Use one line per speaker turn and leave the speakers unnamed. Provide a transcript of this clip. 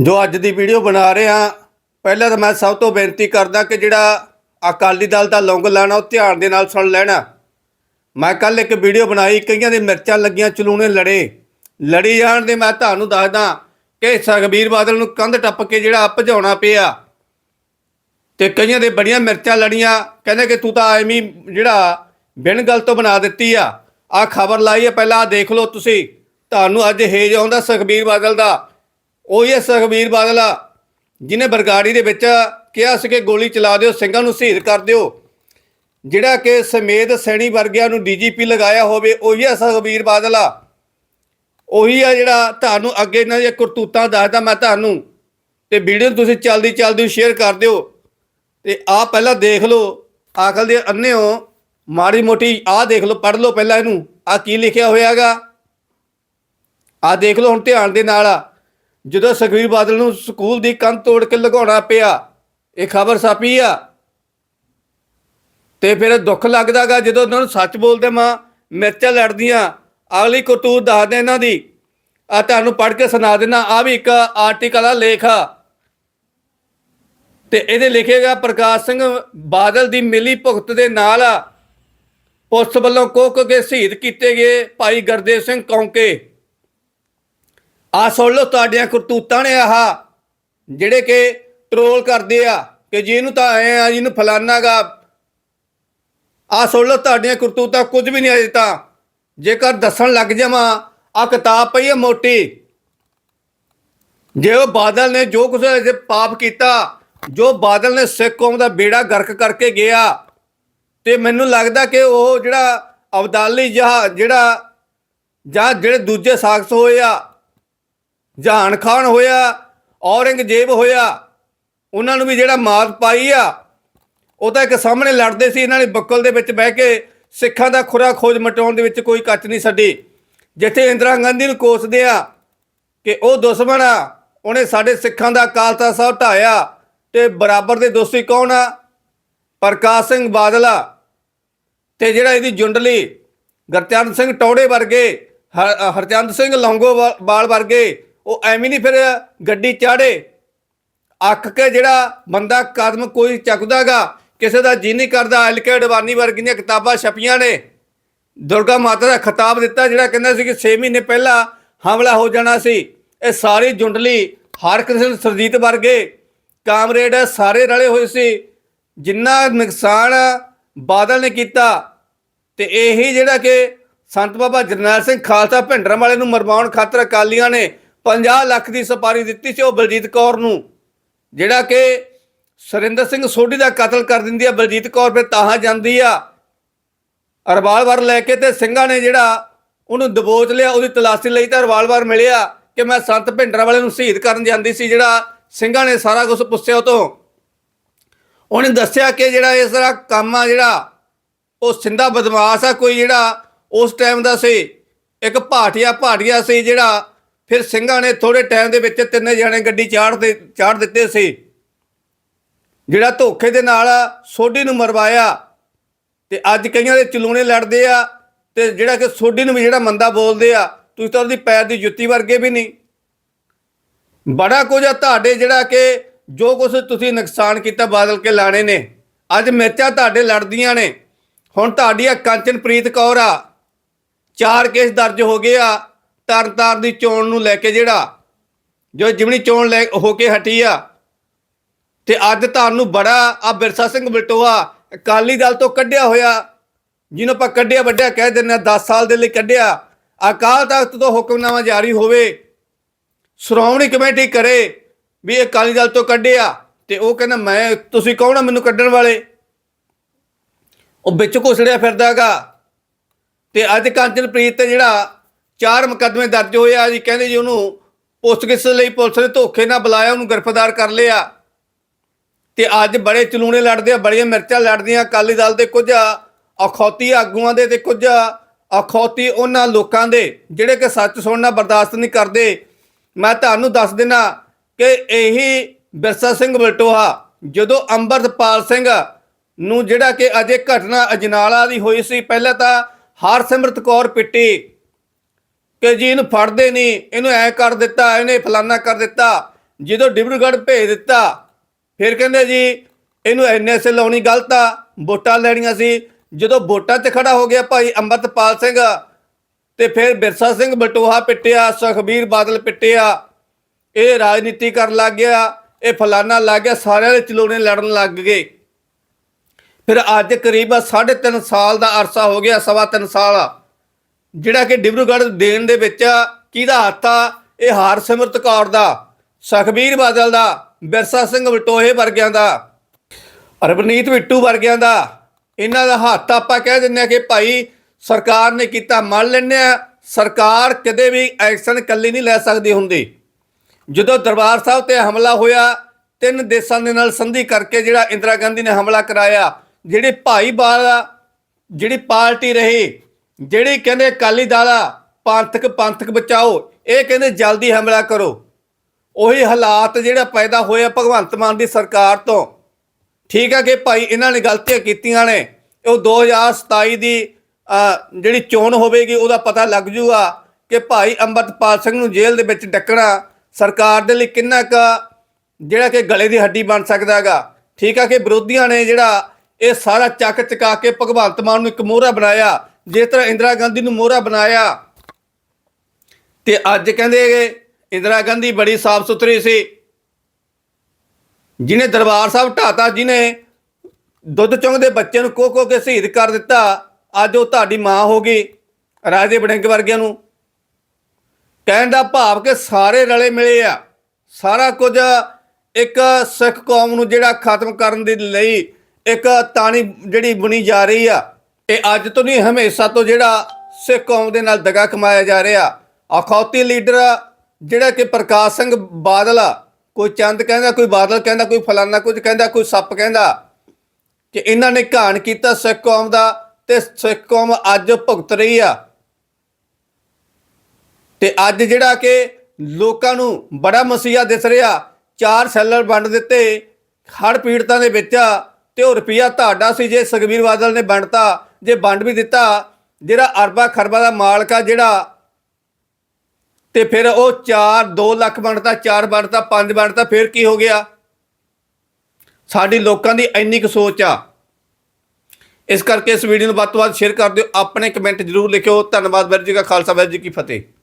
ਜੋ ਅੱਜ ਦੀ ਵੀਡੀਓ ਬਣਾ ਰਹੇ ਹਾਂ, ਪਹਿਲਾਂ ਤਾਂ ਮੈਂ ਸਭ ਤੋਂ ਬੇਨਤੀ ਕਰਦਾ ਕਿ ਜਿਹੜਾ ਅਕਾਲੀ ਦਲ ਦਾ ਲੌਂਗ ਲੈਣਾ, ਉਹ ਧਿਆਨ ਦੇ ਨਾਲ ਸੁਣ ਲੈਣਾ। ਮੈਂ ਕੱਲ ਇੱਕ ਵੀਡੀਓ ਬਣਾਈ, ਕਈਆਂ ਦੇ ਮਿਰਚਾਂ ਲੱਗੀਆਂ, ਚਲੂਣੇ ਲੜੇ। ਲੜੀ ਜਾਣ ਦੇ ਮੈਂ ਤੁਹਾਨੂੰ ਦੱਸਦਾ ਕਿ ਸੁਖਬੀਰ ਬਾਦਲ ਨੂੰ ਕੰਧ ਟੱਪ ਕੇ ਜਿਹੜਾ ਭਜਾਉਣਾ ਪਿਆ। ਤੇ ਕਈਆਂ ਦੇ ਬੜੀਆਂ ਮਿਰਚਾਂ ਲੜੀਆਂ, ਕਹਿੰਦੇ ਕਿ ਤੂੰ ਤਾਂ ਐਵੇਂ ਜਿਹੜਾ ਬਿਨ ਗੱਲ ਤੋਂ ਬਣਾ ਦਿੱਤੀ ਆ। ਆ ਖਬਰ ਲਾਈ ਹੈ ਪਹਿਲਾਂ ਆਹ ਦੇਖ ਲਓ ਤੁਸੀਂ। ਤੁਹਾਨੂੰ ਅੱਜ ਹੇਜ ਆਉਂਦਾ ਸੁਖਬੀਰ ਬਾਦਲ ਦਾ। ਉਹੀ ਹੈ ਸੁਖਬੀਰ ਬਾਦਲ ਆ ਜਿਹਨੇ ਬਰਗਾੜੀ ਦੇ ਵਿੱਚ ਕਿਹਾ ਸੀ ਕਿ ਗੋਲੀ ਚਲਾ ਦਿਓ, ਸਿੰਘਾਂ ਨੂੰ ਸ਼ਹੀਦ ਕਰ ਦਿਓ। ਜਿਹੜਾ ਕਿ ਸਮੇਤ ਸੈਣੀ ਵਰਗਿਆਂ ਨੂੰ ਡੀਜੀਪੀ ਲਗਾਇਆ ਹੋਵੇ, ਉਹੀ ਹੈ ਸੁਖਬੀਰ ਬਾਦਲ। ਆ ਉਹੀ ਆ ਜਿਹੜਾ ਤੁਹਾਨੂੰ ਅੱਗੇ ਇਹਨਾਂ ਦੀਆਂ ਕਰਤੂਤਾਂ ਦੱਸਦਾ, ਮੈਂ ਤੁਹਾਨੂੰ, ਤੇ ਵੀਡੀਓ ਨੂੰ ਤੁਸੀਂ ਚਲਦੀ ਚਲਦੀ ਸ਼ੇਅਰ ਕਰ ਦਿਓ। ਤੇ ਆਹ ਪਹਿਲਾਂ ਦੇਖ ਲਓ ਆਕਲ ਦੇ ਅੰਨਿਓ ਮਾੜੀ ਮੋਟੀ ਆਹ ਦੇਖ ਲਓ, ਪੜ੍ਹ ਲਓ ਪਹਿਲਾਂ ਇਹਨੂੰ, ਆਹ ਕੀ ਲਿਖਿਆ ਹੋਇਆਗਾ ਆਹ ਦੇਖ ਲਓ ਹੁਣ ਧਿਆਨ ਦੇ ਨਾਲ ਆ। ਜਦੋਂ ਸੁਖਬੀਰ ਬਾਦਲ ਨੂੰ ਸਕੂਲ ਦੀ ਕੰਧ ਤੋੜ ਕੇ ਲਗਾਉਣਾ ਪਿਆ, ਇਹ ਖਬਰ ਸਾਪੀ ਆ? ਤੇ ਫਿਰ ਦੁੱਖ ਲੱਗਦਾਗਾ ਜਦੋਂ ਉਹਨਾਂ ਨੂੰ ਸੱਚ ਬੋਲਦੇ ਮਾਂ, ਮਿਰਚਾਂ ਲੜਦੀਆਂ। ਅਗਲੀ ਕਰਤੂਤ ਦੱਸਦੇ ਇਹਨਾਂ ਦੀ। ਆ ਤੁਹਾਨੂੰ ਪੜ੍ਹ ਕੇ ਸੁਣਾ ਦੇਣਾ ਆ ਵੀ ਇੱਕ ਆਰਟੀਕਲ ਆ, ਲੇਖ ਆ। ਤੇ ਇਹਦੇ ਲਿਖੇਗਾ, ਪ੍ਰਕਾਸ਼ ਸਿੰਘ ਬਾਦਲ ਦੀ ਮਿਲੀ ਭੁਗਤ ਦੇ ਨਾਲ ਪੁਲਿਸ ਵੱਲੋਂ ਕੋਕ ਕੇ ਸ਼ਹੀਦ ਕੀਤੇ ਗਏ ਭਾਈ ਗੁਰਦੇਵ ਸਿੰਘ ਕੌਂਕੇ। ਆ ਸੁਣ ਲਓ ਤੁਹਾਡੀਆਂ ਕਰਤੂਤਾਂ ਨੇ ਆਹ, ਜਿਹੜੇ ਕਿ ਟਰੋਲ ਕਰਦੇ ਆ, ਕਿ ਜੀ ਇਹਨੂੰ ਤਾਂ ਐ ਆ, ਜਿਹਨੂੰ ਫਲਾਨਾਗਾ ਆ ਸੁਣ ਲਓ ਤੁਹਾਡੀਆਂ ਕਰਤੂਤਾਂ, ਕੁਝ ਵੀ ਨਹੀਂ ਅਜੇ ਤਾਂ। ਜੇਕਰ ਦੱਸਣ ਲੱਗ ਜਾਵਾਂ ਆ ਕਿਤਾਬ ਪਈ ਹੈ ਮੋਟੀ। ਜੇ ਉਹ ਬਾਦਲ ਨੇ ਜੋ ਕੁਝ ਅਜੇ ਪਾਪ ਕੀਤਾ, ਜੋ ਬਾਦਲ ਨੇ ਸਿੱਖ ਕੌਮ ਦਾ ਬੇੜਾ ਗਰਕ ਕਰਕੇ ਗਿਆ, ਤੇ ਮੈਨੂੰ ਲੱਗਦਾ ਕਿ ਉਹ ਜਿਹੜਾ ਅਬਦਾਲੀ ਜਹਾ, ਜਿਹੜਾ ਜਾਂ ਜਿਹੜੇ ਦੂਜੇ ਸਾਖਸ ਹੋਏ ਆ ਜਹਾਨ ਖਾਨ ਹੋਇਆ, ਔਰੰਗਜ਼ੇਬ ਹੋਇਆ, ਉਹਨਾਂ ਨੂੰ ਵੀ ਜਿਹੜਾ ਮਾਤ ਪਾਈ ਆ, ਉਹ ਤਾਂ ਇੱਕ ਸਾਹਮਣੇ ਲੜਦੇ ਸੀ, ਇਹਨਾਂ ਨੇ ਬੱਕਲ ਦੇ ਵਿੱਚ ਬਹਿ ਕੇ ਸਿੱਖਾਂ ਦਾ ਖੁਰਾ ਖੋਜ ਮਟਾਉਣ ਦੇ ਵਿੱਚ ਕੋਈ ਕੱਚ ਨਹੀਂ ਛੱਡੀ। ਜਿੱਥੇ ਇੰਦਰਾ ਗਾਂਧੀ ਨੂੰ ਕੋਸਦੇ ਆ ਕਿ ਉਹ ਦੁਸ਼ਮਣ ਆ, ਉਹਨੇ ਸਾਡੇ ਸਿੱਖਾਂ ਦਾ ਅਕਾਲ ਤਖਤ ਸਾਹਿਬ ਢਾਇਆ ਤੇ ਬਰਾਬਰ ਦੇ ਦੋਸ਼ੀ ਕੌਣ ਆ? ਪ੍ਰਕਾਸ਼ ਸਿੰਘ ਬਾਦਲਾ ਤੇ ਜਿਹੜਾ ਇਹਦੀ ਜੁੰਡਲੀ ਗੁਰਚਰਨ ਸਿੰਘ ਟੌੜੇ ਵਰਗੇ ਹਰ- ਹਰਚੰਦ ਸਿੰਘ ਲੌਂਗੋਵਾਲ ਵਰਗੇ ਉਹ ਐਵੇਂ ਨਹੀਂ ਫਿਰ ਗੱਡੀ ਚਾੜੇ। ਅੱਕ ਕੇ ਜਿਹੜਾ ਬੰਦਾ ਕਦਮ ਕੋਈ ਚੱਕਦਾਗਾ, ਕਿਸੇ ਦਾ ਜੀ ਨਹੀਂ ਕਰਦਾ ਐਲ ਕੇ ਅਡਵਾਨੀ ਵਰਗੀਆਂ ਕਿਤਾਬਾਂ ਛਪੀਆਂ ਨੇ। ਦੁਰਗਾ ਮਾਤਾ ਦਾ ਖਿਤਾਬ ਦਿੱਤਾ ਜਿਹੜਾ ਕਹਿੰਦਾ ਸੀ ਕਿ 6 ਮਹੀਨੇ ਪਹਿਲਾਂ ਹਮਲਾ ਹੋ ਜਾਣਾ ਸੀ। ਇਹ ਸਾਰੀ ਜੁੰਡਲੀ ਹਰਕ੍ਰਿਸ਼ਨ ਸਰਜੀਤ ਵਰਗੇ ਕਾਮਰੇਡ ਸਾਰੇ ਰਲੇ ਹੋਏ ਸੀ। ਜਿੰਨਾ ਨੁਕਸਾਨ ਬਾਦਲ ਨੇ ਕੀਤਾ ਤੇ ਇਹੀ ਜਿਹੜਾ ਕਿ ਸੰਤ ਬਾਬਾ ਜਰਨੈਲ ਸਿੰਘ ਖਾਲਸਾ ਭਿੰਡਰਾਂ ਵਾਲੇ ਨੂੰ ਮਰਵਾਉਣ ਖਾਤਰ ਅਕਾਲੀਆਂ ਨੇ 50 ਲੱਖ ਦੀ ਸਪਾਰੀ ਦਿੱਤੀ ਸੀ ਉਹ ਬਲਜੀਤ ਕੌਰ ਨੂੰ। ਜਿਹੜਾ ਕਿ ਸੁਰਿੰਦਰ ਸਿੰਘ ਸੋਢੀ ਦਾ ਕਤਲ ਕਰ ਦਿੰਦੀ ਆ, ਬਲਜੀਤ ਕੌਰ ਫਿਰ ਤਾਹਾਂ ਜਾਂਦੀ ਆ। ਰਿਵਾਲਵਰ ਲੈ ਕੇ ਤੇ ਸਿੰਘਾਂ ਨੇ ਜਿਹੜਾ ਉਹਨੂੰ ਦਬੋਚ ਲਿਆ, ਉਹਦੀ ਤਲਾਸ਼ੀ ਲਈ ਤਾਂ ਰਿਵਾਲਵਰ ਮਿਲਿਆ ਕਿ ਮੈਂ ਸੰਤ ਭਿੰਡਰਾਂ ਵਾਲੇ ਨੂੰ ਸ਼ਹੀਦ ਕਰਨ ਜਾਂਦੀ ਸੀ, ਜਿਹੜਾ ਸਿੰਘਾਂ ਨੇ ਸਾਰਾ ਕੁਝ ਪੁੱਛਿਆ ਉਹ ਤੋਂ। ਉਹਨੇ ਦੱਸਿਆ ਕਿ ਜਿਹੜਾ ਇਸ ਤਰ੍ਹਾਂ ਕੰਮ ਆ ਜਿਹੜਾ, ਉਹ ਸਿੰਧਾ ਬਦਮਾਸ਼ ਆ, ਕੋਈ ਜਿਹੜਾ ਉਸ ਟਾਈਮ ਦਾ ਸੀ, ਇੱਕ ਭਾਟੀਆ ਭਾਟੀਆ ਸੀ ਜਿਹੜਾ ਫਿਰ ਸਿੰਘਾਂ ਨੇ ਥੋੜੇ ਟਾਈਮ ਦੇ ਵਿੱਚ ਤਿੰਨੇ ਜਣੇ ਗੱਡੀ ਚਾੜ ਦੇ ਚਾੜ ਦਿੱਤੇ ਸੀ। ਜਿਹੜਾ ਧੋਖੇ ਦੇ ਨਾਲ ਸੋਢੀ ਨੂੰ ਮਰਵਾਇਆ ਤੇ ਅੱਜ ਕਈਆਂ ਦੇ ਚਲੂਣੇ ਲੜਦੇ ਆ ਤੇ ਜਿਹੜਾ ਕਿ ਸੋਢੀ ਨੂੰ ਵੀ ਜਿਹੜਾ ਮੰਦਾ ਬੋਲਦੇ ਆ, ਤੁਸੀਂ ਤਾਂ ਉਹਦੀ ਪੈਰ ਦੀ ਜੁੱਤੀ ਵਰਗੇ ਵੀ ਨਹੀਂ। ਬੜਾ ਕੁਝ ਆ ਤੁਹਾਡੇ ਜਿਹੜਾ ਕਿ ਜੋ ਕੁਝ ਤੁਸੀਂ ਨੁਕਸਾਨ ਕੀਤਾ ਬਾਦਲ ਕੇ ਲਾਣੇ ਨੇ। ਅੱਜ ਮਿਰਚਾਂ ਤੁਹਾਡੇ ਲੜਦੀਆਂ ਨੇ। ਹੁਣ ਤੁਹਾਡੀ ਆ ਕੰਚਨਪ੍ਰੀਤ ਕੌਰ ਆ, ਚਾਰ ਕੇਸ ਦਰਜ ਹੋ ਗਏ ਆ। ਤਰਨਤਾਰ ਦੀ ਚੋਣ ਨੂੰ ਲੈ ਕੇ ਜਿਹੜਾ, ਜੋ ਜਿਮਣੀ ਚੋਣ ਲੈ ਹੋ ਕੇ ਹਟੀ ਆ, ਤੇ ਅੱਜ ਤੁਹਾਨੂੰ ਬੜਾ ਆ ਬਿਰਸਾ ਸਿੰਘ ਬਲਟੋਆ ਅਕਾਲੀ ਦਲ ਤੋਂ ਕੱਢਿਆ ਹੋਇਆ, ਜਿਹਨੂੰ ਆਪਾਂ ਕੱਢਿਆ ਵੱਡਿਆ ਕਹਿ ਦਿੰਦੇ ਆ 10 ਸਾਲ ਦੇ ਲਈ ਕੱਢਿਆ, ਅਕਾਲ ਤਖਤ ਤੋਂ ਹੁਕਮਨਾਮਾ ਜਾਰੀ ਹੋਵੇ, ਸ਼੍ਰੋਮਣੀ ਕਮੇਟੀ ਕਰੇ ਵੀ ਅਕਾਲੀ ਦਲ ਤੋਂ ਕੱਢਿਆ, ਤੇ ਉਹ ਕਹਿੰਦਾ, ਮੈਂ, ਤੁਸੀਂ ਕੌਣ ਆ ਮੈਨੂੰ ਕੱਢਣ ਵਾਲੇ? ਉਹ ਵਿੱਚ ਘੁਸੜਿਆ ਫਿਰਦਾਗਾ, ਤੇ ਅੱਜ ਕੰਚਨਪ੍ਰੀਤ ਤੇ ਜਿਹੜਾ ਚਾਰ ਮੁਕੱਦਮੇ ਦਰਜ ਹੋਏ ਆ ਜੀ, ਕਹਿੰਦੇ ਜੀ ਉਹਨੂੰ ਪੁੱਛਗਿੱਛ ਲਈ ਪੁਲਿਸ ਨੇ ਧੋਖੇ ਨਾਲ ਬੁਲਾਇਆ, ਉਹਨੂੰ ਗ੍ਰਿਫਤਾਰ ਕਰ ਲਿਆ। ਤੇ ਅੱਜ ਬੜੇ ਚਲੂਣੇ ਲੜਦੇ ਆ, ਬੜੀਆਂ ਮਿਰਚਾਂ ਲੜਦੀਆਂ, ਅਕਾਲੀ ਦਲ ਦੇ ਕੁਝ ਅਖੌਤੀ ਆਗੂਆਂ ਦੇ ਤੇ ਕੁਝ ਅਖੌਤੀ ਉਹਨਾਂ ਲੋਕਾਂ ਦੇ, ਜਿਹੜੇ ਕਿ ਸੱਚ ਸੁਣਨਾ ਬਰਦਾਸ਼ਤ ਨਹੀਂ ਕਰਦੇ। ਮੈਂ ਤੁਹਾਨੂੰ ਦੱਸ ਦਿਨਾ ਕਿ ਇਹੀ ਬਿਰਸਾ ਸਿੰਘ ਬਲਟੋਹਾ, ਜਦੋਂ ਅੰਮ੍ਰਿਤਪਾਲ ਸਿੰਘ ਨੂੰ ਜਿਹੜਾ ਕਿ ਅਜੇ ਘਟਨਾ ਅਜਨਾਲਾ ਦੀ ਹੋਈ ਸੀ, ਪਹਿਲਾਂ ਤਾਂ ਹਰਸਿਮਰਤ ਕੌਰ ਪਿੱਟੀ ਕਿ ਜੀ ਇਹਨੂੰ ਫੜਦੇ ਨਹੀਂ ਇਹਨੂੰ ਐ ਕਰ ਦਿੱਤਾ, ਇਹਨੇ ਫਲਾਨਾ ਕਰ ਦਿੱਤਾ, ਜਦੋਂ ਡਿਬਰੂਗੜ੍ਹ ਭੇਜ ਦਿੱਤਾ, ਫਿਰ ਕਹਿੰਦੇ ਜੀ, ਇਹਨੂੰ ਐਨਐਸਏ ਲਾਉਣੀ ਗਲਤ ਆ, ਵੋਟਾਂ ਲੈਣੀਆਂ ਸੀ। ਜਦੋਂ ਵੋਟਾਂ 'ਤੇ ਖੜਾ ਹੋ ਗਿਆ ਭਾਈ ਅੰਮ੍ਰਿਤਪਾਲ ਸਿੰਘ, ਤੇ ਫਿਰ ਬਿਰਸਾ ਸਿੰਘ ਬਟੋਹਾ ਪਿੱਟਿਆ, ਸੁਖਬੀਰ ਬਾਦਲ ਪਿੱਟਿਆ, ਇਹ ਰਾਜਨੀਤੀ ਕਰਨ ਲੱਗ ਗਿਆ, ਇਹ ਫਲਾਨਾ ਲੱਗ ਗਿਆ, ਸਾਰਿਆਂ ਦੇ ਚਲੋਣੇ ਲੜਨ ਲੱਗ ਗਏ। ਫਿਰ ਅੱਜ ਕਰੀਬ 3.5 ਸਾਲ ਦਾ ਅਰਸਾ ਹੋ ਗਿਆ, ਸਵਾ ਤਿੰਨ ਸਾਲ। ਜਿਹੜਾ ਕਿ ਡਿਬਰੂਗੜ੍ਹ ਦੇਣ ਦੇ ਵਿੱਚ ਕਿਹਦਾ ਹੱਥ ਆ? ਇਹ ਹਰਸਿਮਰਤ ਕੌਰ ਦਾ, ਸੁਖਬੀਰ ਬਾਦਲ ਦਾ, ਬਿਰਸਾ ਸਿੰਘ ਬਟੋਹੇ ਵਰਗਿਆਂ ਦਾ, ਰਵਨੀਤ ਬਿੱਟੂ ਵਰਗਿਆਂ ਦਾ। ਇਹਨਾਂ ਦਾ ਹੱਥ ਆਪਾਂ ਕਹਿ ਦਿੰਦੇ ਆ ਕਿ ਭਾਈ ਸਰਕਾਰ ਨੇ ਕੀਤਾ, ਮੰਨ ਲੈਂਦੇ ਆ ਸਰਕਾਰ ਕਦੇ ਵੀ ਐਕਸ਼ਨ ਇਕੱਲੀ ਨਹੀਂ ਲੈ ਸਕਦੀ ਹੁੰਦੀ। ਜਦੋਂ ਦਰਬਾਰ ਸਾਹਿਬ ਤੇ ਹਮਲਾ ਹੋਇਆ, ਤਿੰਨ ਦੇਸ਼ਾਂ ਦੇ ਨਾਲ ਸੰਧੀ ਕਰਕੇ ਜਿਹੜਾ ਇੰਦਰਾ ਗਾਂਧੀ ਨੇ ਹਮਲਾ ਕਰਾਇਆ, ਜਿਹੜੀ ਭਾਈਵਾਲ ਜਿਹੜੀ ਪਾਰਟੀ ਰਹੀ ਜਿਹੜੀ ਕਹਿੰਦੇ ਅਕਾਲੀ ਦਲ ਆ, ਪੰਥਕ ਪੰਥਕ ਬਚਾਓ, ਇਹ ਕਹਿੰਦੇ ਜਲਦੀ ਹਮਲਾ ਕਰੋ। ਉਹੀ ਹਾਲਾਤ ਜਿਹੜਾ ਪੈਦਾ ਹੋਇਆ ਭਗਵੰਤ ਮਾਨ ਦੀ ਸਰਕਾਰ ਤੋਂ। ਠੀਕ ਆ ਕਿ ਭਾਈ ਇਹਨਾਂ ਨੇ ਗਲਤੀਆਂ ਕੀਤੀਆਂ ਨੇ। ਉਹ 2027 ਦੀ ਜਿਹੜੀ ਚੋਣ ਹੋਵੇਗੀ, ਉਹਦਾ ਪਤਾ ਲੱਗ ਜੂਗਾ ਕਿ ਭਾਈ ਅੰਮ੍ਰਿਤਪਾਲ ਸਿੰਘ ਨੂੰ ਜੇਲ੍ਹ ਦੇ ਵਿੱਚ ਡੱਕਣਾ ਸਰਕਾਰ ਦੇ ਲਈ ਕਿੰਨਾ ਕੁ ਜਿਹੜਾ ਕਿ ਗਲੇ ਦੀ ਹੱਡੀ ਬਣ ਸਕਦਾ ਹੈਗਾ। ਠੀਕ ਆ ਕਿ ਵਿਰੋਧੀਆਂ ਨੇ ਜਿਹੜਾ ਇਹ ਸਾਰਾ ਚੱਕ ਚਕਾ ਕੇ ਭਗਵੰਤ ਮਾਨ ਨੂੰ ਇੱਕ ਮੋਹਰਾ ਬਣਾਇਆ। ਜਿਸ ਤਰ੍ਹਾਂ ਇੰਦਰਾ ਗਾਂਧੀ ਨੂੰ ਮੋਹਰਾ ਬਣਾਇਆ ਤੇ ਅੱਜ ਕਹਿੰਦੇ ਕਿ ਇੰਦਰਾ ਗਾਂਧੀ ਬੜੀ ਸਾਫ਼ ਸੁਥਰੀ ਸੀ। ਜਿਹਨੇ ਦਰਬਾਰ ਸਾਹਿਬ ਢਾਤਾ ਜਿਹਨੇ ਦੁੱਧ ਚੁੰਗਦੇ ਬੱਚੇ ਨੂੰ ਕੋ ਕੇ ਸ਼ਹੀਦ ਕਰ ਦਿੱਤਾ, ਅੱਜ ਉਹ ਤੁਹਾਡੀ ਮਾਂ ਹੋ ਗਈ, ਰਾਜੇ ਬੜਿੰਗ ਵਰਗਿਆਂ ਨੂੰ। ਕਹਿਣ ਦਾ ਭਾਵ ਕਿ ਸਾਰੇ ਰਲੇ ਮਿਲੇ ਆ। ਸਾਰਾ ਕੁਝ ਇੱਕ ਸਿੱਖ ਕੌਮ ਨੂੰ ਜਿਹੜਾ ਖਤਮ ਕਰਨ ਦੇ ਲਈ ਇੱਕ ਤਾਣੀ ਜਿਹੜੀ ਬੁਣੀ ਜਾ ਰਹੀ ਆ। ਇਹ ਅੱਜ ਤੋਂ ਨਹੀਂ, ਹਮੇਸ਼ਾ ਤੋਂ ਜਿਹੜਾ ਸਿੱਖ ਕੌਮ ਦੇ ਨਾਲ ਦਗਾ ਕਮਾਇਆ ਜਾ ਰਿਹਾ। ਅਖੌਤੀ ਲੀਡਰ ਜਿਹੜਾ ਕਿ ਪ੍ਰਕਾਸ਼ ਸਿੰਘ ਬਾਦਲ ਕੋਈ ਚੰਦ ਕਹਿੰਦਾ, ਕੋਈ ਬਾਦਲ ਕਹਿੰਦਾ, ਕੋਈ ਫਲਾਨਾ ਕੁਝ ਕਹਿੰਦਾ, ਕੋਈ ਸੱਪ ਕਹਿੰਦਾ, ਕਿ ਇਹਨਾਂ ਨੇ ਘਾਣ ਕੀਤਾ ਸਿੱਖ ਕੌਮ ਦਾ ਤੇ ਸਿੱਖ ਕੌਮ ਅੱਜ ਭੁਗਤ ਰਹੀ ਆ। ਤੇ ਅੱਜ ਜਿਹੜਾ ਕਿ ਲੋਕਾਂ ਨੂੰ ਬੜਾ ਮਸੀਹਾ ਦਿਸ ਰਿਹਾ, ਚਾਰ ਸੈਲਰ ਵੰਡ ਦਿੱਤੇ ਹੜ ਪੀੜਤਾਂ ਦੇ ਵਿੱਚ ਤੇ ਉਹ ਰੁਪਿਆ ਤੁਹਾਡਾ ਸੀ ਜੇ ਸੁਖਬੀਰ ਬਾਦਲ ਨੇ ਵੰਡਤਾ। ਜੇ ਵੰਡ ਵੀ ਦਿੱਤਾ, ਜਿਹੜਾ ਅਰਬਾਂ ਖਰਬਾ ਦਾ ਮਾਲਕ ਆ ਜਿਹੜਾ, ਤੇ ਫਿਰ ਉਹ 4 2 ਲੱਖ ਵੰਡਤਾ 4 ਵੰਡਤਾ 5 ਵੰਡਤਾ, ਫਿਰ ਕੀ ਹੋ ਗਿਆ? ਸਾਡੀ ਲੋਕਾਂ ਦੀ ਇੰਨੀ ਕੁ ਸੋਚ ਆ। ਇਸ ਕਰਕੇ ਇਸ ਵੀਡੀਓ ਨੂੰ ਵੱਧ ਤੋਂ ਵੱਧ ਸ਼ੇਅਰ ਕਰ ਦਿਓ। ਆਪਣੇ ਕਮੈਂਟ ਜ਼ਰੂਰ ਲਿਖਿਓ। ਧੰਨਵਾਦ ਵੀਰ ਜੀ ਕਾ ਖਾਲਸਾ ਵੀਰ ਜੀ ਕੀ ਫਤਿਹ।